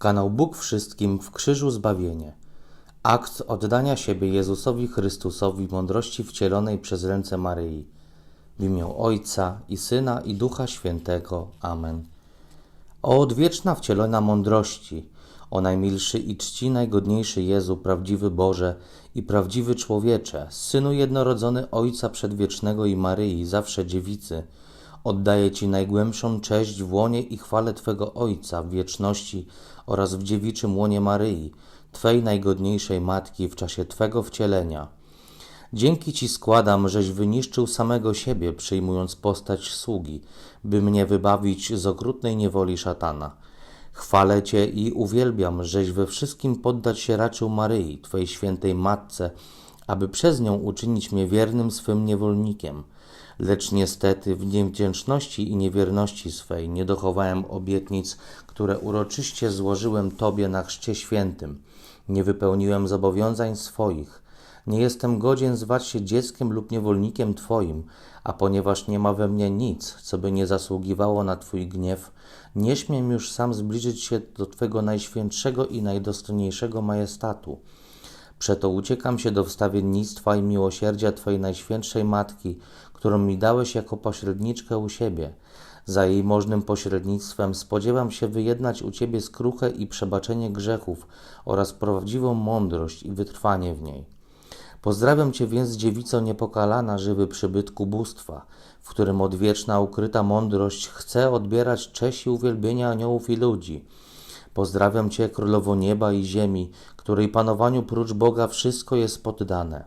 Kanał Bóg Wszystkim w Krzyżu Zbawienie. Akt oddania siebie Jezusowi Chrystusowi mądrości wcielonej przez ręce Maryi. W imię Ojca i Syna i Ducha Świętego. Amen. O odwieczna wcielona mądrości, o najmilszy i czci najgodniejszy Jezu, prawdziwy Boże i prawdziwy człowiecze, Synu jednorodzony Ojca Przedwiecznego i Maryi, zawsze dziewicy, oddaję Ci najgłębszą cześć w łonie i chwale Twego Ojca w wieczności oraz w dziewiczym łonie Maryi, Twej najgodniejszej Matki w czasie Twego wcielenia. Dzięki Ci składam, żeś wyniszczył samego siebie, przyjmując postać sługi, by mnie wybawić z okrutnej niewoli szatana. Chwalę Cię i uwielbiam, żeś we wszystkim poddać się raczył Maryi, Twojej świętej Matce, aby przez nią uczynić mnie wiernym swym niewolnikiem. Lecz niestety w niewdzięczności i niewierności swej nie dochowałem obietnic, które uroczyście złożyłem Tobie na chrzcie świętym. Nie wypełniłem zobowiązań swoich. Nie jestem godzien zwać się dzieckiem lub niewolnikiem Twoim, a ponieważ nie ma we mnie nic, co by nie zasługiwało na Twój gniew, nie śmiem już sam zbliżyć się do Twego najświętszego i najdostojniejszego majestatu. Przeto uciekam się do wstawiennictwa i miłosierdzia Twojej najświętszej Matki, którą mi dałeś jako pośredniczkę u siebie. Za jej możnym pośrednictwem spodziewam się wyjednać u Ciebie skruchę i przebaczenie grzechów oraz prawdziwą mądrość i wytrwanie w niej. Pozdrawiam Cię więc, dziewico niepokalana, żywy przybytku bóstwa, w którym odwieczna, ukryta mądrość chce odbierać cześć i uwielbienie aniołów i ludzi. Pozdrawiam Cię, królowo nieba i ziemi, której panowaniu prócz Boga wszystko jest poddane.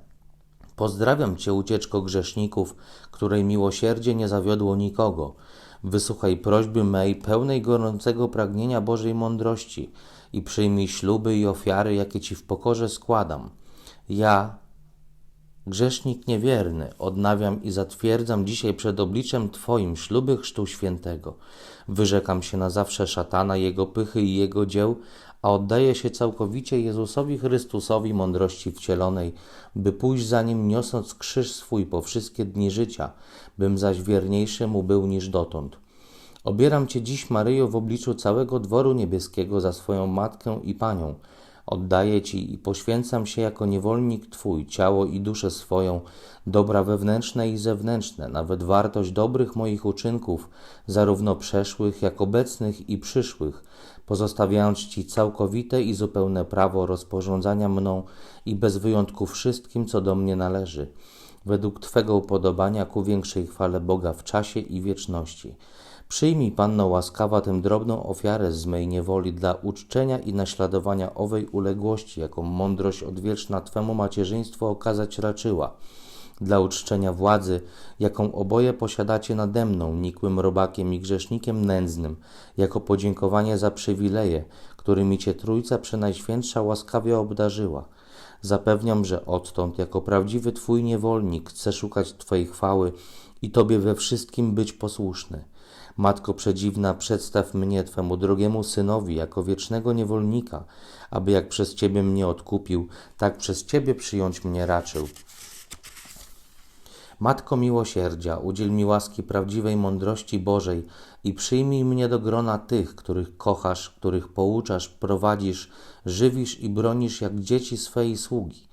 Pozdrawiam Cię, ucieczko grzeszników, której miłosierdzie nie zawiodło nikogo. Wysłuchaj prośby mej, pełnej gorącego pragnienia Bożej mądrości i przyjmij śluby i ofiary, jakie Ci w pokorze składam. Ja, Grzesznik niewierny, odnawiam i zatwierdzam dzisiaj przed obliczem Twoim śluby Chrztu Świętego. Wyrzekam się na zawsze szatana, jego pychy i jego dzieł, a oddaję się całkowicie Jezusowi Chrystusowi mądrości wcielonej, by pójść za Nim niosąc krzyż swój po wszystkie dni życia, bym zaś wierniejszy Mu był niż dotąd. Obieram Cię dziś, Maryjo, w obliczu całego dworu niebieskiego za swoją matkę i panią, Oddaję Ci i poświęcam się jako niewolnik Twój, ciało i duszę swoją, dobra wewnętrzne i zewnętrzne, nawet wartość dobrych moich uczynków, zarówno przeszłych, jak obecnych i przyszłych, pozostawiając Ci całkowite i zupełne prawo rozporządzania mną i bez wyjątku wszystkim, co do mnie należy, według Twego upodobania ku większej chwale Boga w czasie i wieczności. Przyjmij, Panno łaskawa, tę drobną ofiarę z mej niewoli dla uczczenia i naśladowania owej uległości, jaką mądrość odwieczna Twemu macierzyństwo okazać raczyła, dla uczczenia władzy, jaką oboje posiadacie nade mną, nikłym robakiem i grzesznikiem nędznym, jako podziękowanie za przywileje, którymi Cię Trójca Przenajświętsza łaskawie obdarzyła. Zapewniam, że odtąd, jako prawdziwy Twój niewolnik, chcę szukać Twojej chwały i Tobie we wszystkim być posłuszny. Matko przedziwna, przedstaw mnie Twemu drogiemu synowi jako wiecznego niewolnika, aby jak przez Ciebie mnie odkupił, tak przez Ciebie przyjąć mnie raczył. Matko miłosierdzia, udziel mi łaski prawdziwej mądrości Bożej i przyjmij mnie do grona tych, których kochasz, których pouczasz, prowadzisz, żywisz i bronisz jak dzieci swej sługi.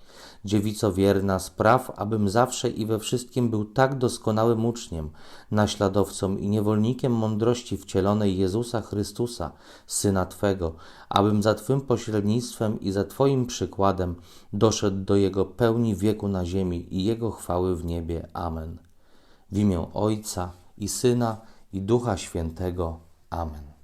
Dziewico wierna, spraw, abym zawsze i we wszystkim był tak doskonałym uczniem, naśladowcą i niewolnikiem mądrości wcielonej Jezusa Chrystusa, Syna Twego, abym za Twym pośrednictwem i za Twoim przykładem doszedł do Jego pełni wieku na ziemi i Jego chwały w niebie. Amen. W imię Ojca i Syna i Ducha Świętego. Amen.